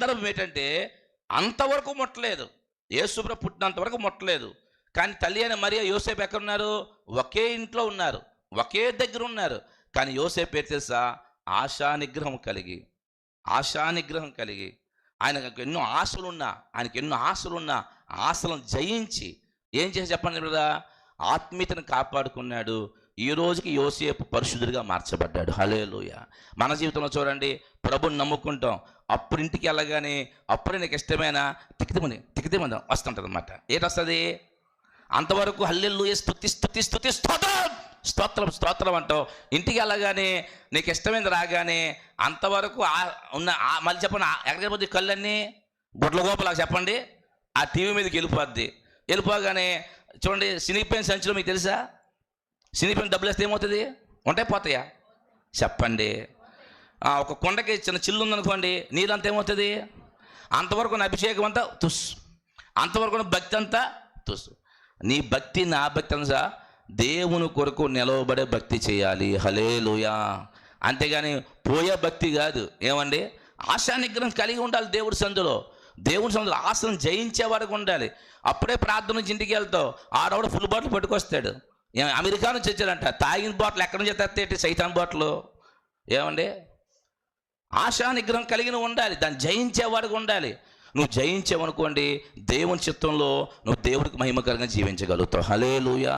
సందర్భం ఏంటంటే అంతవరకు ముట్టలేదు. యేసుప్ర పుట్టినంతవరకు ముట్టలేదు. కానీ తల్లి అయిన మరియా యోసేపు ఎక్కడున్నారు? ఒకే ఇంట్లో ఉన్నారు. ఒకే దగ్గర ఉన్నారు. కానీ యోసేపు ఏంటి తెలుసా? ఆశా నిగ్రహం కలిగి ఆశా నిగ్రహం కలిగి ఆయనకు ఎన్నో ఆశలున్నా ఆయనకి ఎన్నో ఆశలున్నా ఆశలను జయించి ఏం చేసి చెప్పండి కదా ఆత్మీయతను కాపాడుకున్నాడు. ఈ రోజుకి యోసేపు పరిశుద్ధుడిగా మార్చబడ్డాడు. హలేలుయ మన జీవితంలో చూడండి ప్రభుని నమ్ముకుంటాం. అప్పుడు ఇంటికి వెళ్ళగానే అప్పుడే నీకు ఇష్టమైన తిక్కితిమని తిక్కితిమని వస్తుంటుంది అనమాట ఏంటి అంతవరకు హల్లెల్లు స్తుతి స్తుతి స్తుతి స్తోత్రం! స్తోత్రం స్తోత్రం అంటావు. ఇంటికి వెళ్ళగానే నీకు ఇష్టమైనది రాగానే అంతవరకు ఆ- ఉన్న ఆ- మళ్ళీ చెప్పండి ఎక్కడికి పోతే కళ్ళన్నీ? గుడ్ల గోపలాగా చెప్పండి. ఆ టీవీ మీదకి వెళ్ళిపోద్ది. వెళ్ళిపోగానే చూడండి సినిపోయిన సంచులు మీకు తెలుసా? సినిపోయిన డబ్బులు వేస్తే ఏమవుతుంది? ఉంటాయి పోతాయా? చెప్పండి. ఒక కొండకి చిన్న చిల్లు ఉందనుకోండి నీళ్ళంతా ఏమవుతుంది? అంతవరకు నా అభిషేకం అంతా తుస్. అంతవరకు ఉన్న భక్తి అంతా తుస్. నీ భక్తి నా భక్తి అంతా దేవుని కొరకు నిలవబడే భక్తి చేయాలి. హలే అంతేగాని పోయే భక్తి కాదు. ఏమండి? ఆశా నిగ్రహం కలిగి ఉండాలి దేవుడి సందులో. దేవుడి సందులో ఆశను జయించే వరకు ఉండాలి. అప్పుడే ప్రార్థన నుంచి ఇంటికి వెళ్తావు. ఆడవాడు ఫుల్ బాటిల్ పట్టుకొస్తాడు. అమెరికా నుంచి వచ్చాడంట. తాగిన బాటిల్ ఎక్కడి నుంచి తెస్తే సైతాన్ బాటిల్? ఏమండి? ఆశా నిగ్రహం కలిగిన ఉండాలి దాన్ని జయించేవాడికి ఉండాలి. నువ్వు జయించావనుకోండి దేవుని చిత్తంలో నువ్వు దేవుడికి మహిమకరంగా జీవించగలుగుతావు. హలే